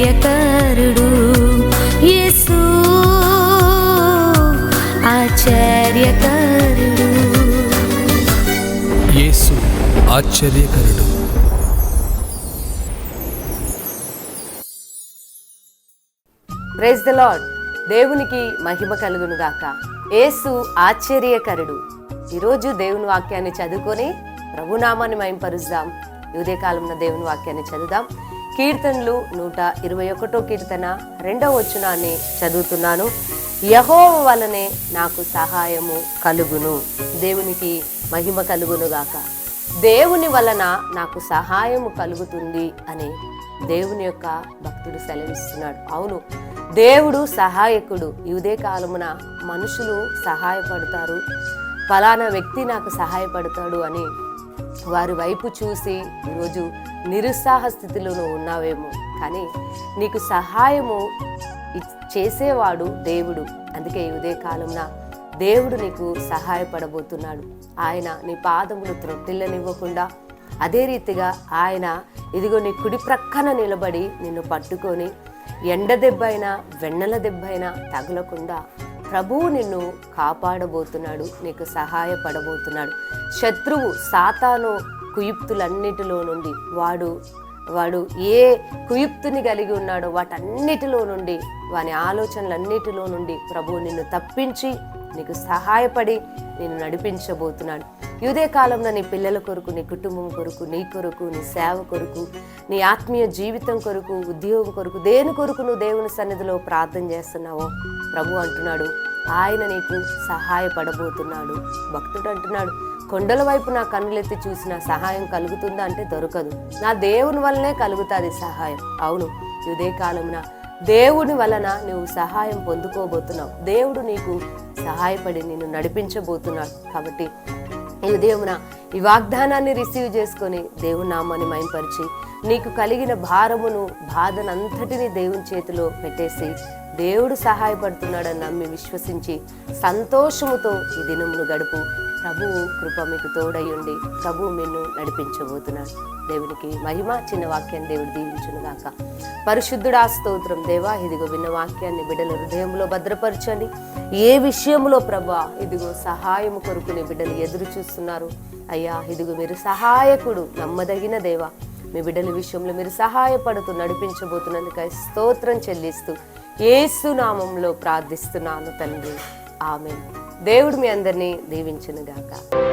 ఆశ్చర్యకరుడు యేసు ఆశ్చర్యకరుడు. యేసు ఆశ్చర్యకరుడు. ప్రైజ్ ద లార్డ్ దేవునికి మహిమ కలుగును గాక యేసు ఆశ్చర్యకరుడు. ఈరోజు దేవుని వాక్యాన్ని చదువుకొని ప్రభునామాన్ని మయంపరుద్దాం. ఉదయ కాలంలో దేవుని వాక్యాన్ని చదువుదాం. కీర్తనలు నూట ఇరవై ఒకటో కీర్తన రెండవ వచనాన్ని చదువుతున్నాను. యహోవ వలనే నాకు సహాయము కలుగును. దేవునికి మహిమ కలుగును గాక. దేవుని వలన నాకు సహాయము కలుగుతుంది అని దేవుని యొక్క భక్తుడు సెలవిస్తున్నాడు. అవును దేవుడు సహాయకుడు. ఇదే కాలమున మనుషులు సహాయపడతారు. ఫలానా వ్యక్తి నాకు సహాయపడతాడు అని వారి వైపు చూసి ఈరోజు నిరుత్సాహ స్థితిలో నువ్వు ఉన్నావేమో. కానీ నీకు సహాయము చేసేవాడు దేవుడు. అందుకే ఈ ఉదయ కాలంన దేవుడు నీకు సహాయపడబోతున్నాడు. ఆయన నీ పాదములు త్రొట్టిల్లనివ్వకుండా అదే రీతిగా ఆయన ఇదిగో నీ కుడి ప్రక్కన నిలబడి నిన్ను పట్టుకొని ఎండ దెబ్బైనా వెన్నెల దెబ్బైనా తగలకుండా ప్రభువు నిన్ను కాపాడబోతున్నాడు నీకు సహాయపడబోతున్నాడు. శత్రువు సాతాను కుయుక్తులన్నిటిలో నుండి వాడు వాడు ఏ కుయుక్తుని కలిగి ఉన్నాడో వాటన్నిటిలో నుండి వాని ఆలోచనలన్నిటిలో నుండి ప్రభువు నిన్ను తప్పించి నీకు సహాయపడి నేను నడిపించబోతున్నాడు. యుదే కాలంలో నీ పిల్లల కొరకు నీ కుటుంబం కొరకు నీ కొరకు నీ సేవ కొరకు నీ ఆత్మీయ జీవితం కొరకు ఉద్యోగం కొరకు దేని కొరకు నువ్వు దేవుని సన్నిధిలో ప్రార్థన చేస్తున్నావో ప్రభు అంటున్నాడు. ఆయన నీకు సహాయపడబోతున్నాడు. భక్తుడు అంటున్నాడు కొండల వైపు నా కన్నులెత్తి చూసిన సహాయం కలుగుతుందా అంటే దొరకదు. నా దేవుని వల్లనే కలుగుతుంది సహాయం. అవును ఇదే కాలమున దేవుని వలన నువ్వు సహాయం పొందుకోబోతున్నావు. దేవుడు నీకు సహాయపడి నిన్ను నడిపించబోతున్నాడు. కాబట్టి ఈ ఉదయమున ఈ వాగ్దానాన్ని రిసీవ్ చేసుకొని దేవుని నామాన్ని మైంపరిచి నీకు కలిగిన భారమును బాధనంతటిని దేవుని చేతిలో పెట్టేసి దేవుడు సహాయపడుతున్నాడని నమ్మి విశ్వసించి సంతోషముతో ఈ దినమును గడుపు. ప్రభువు కృప మీకు తోడయ్యుండి ప్రభువు నిన్ను నడిపించబోతున్నాడు దేవునికి మహిమ చిన్న వాక్యాన్ని దేవుడు దీవించును గాక పరిశుద్ధుడా స్తోత్రం దేవా ఇదిగో విన్న వాక్యాన్ని బిడ్డల హృదయంలో భద్రపరచండి. ఏ విషయంలో ప్రభా ఇదిగో సహాయము కొరకు బిడ్డలు ఎదురు చూస్తున్నారు? అయ్యా ఇదిగో మీరు సహాయకుడు నమ్మదగిన దేవా. మీ బిడ్డల విషయంలో మీరు సహాయపడుతూ నడిపించబోతున్నందుకు స్తోత్రం చెల్లిస్తూ ఏసునామంలో ప్రార్థిస్తున్నాను తండ్రి. ఆమె దేవుడు మీ అందరినీ దీవించునుగాక. గాక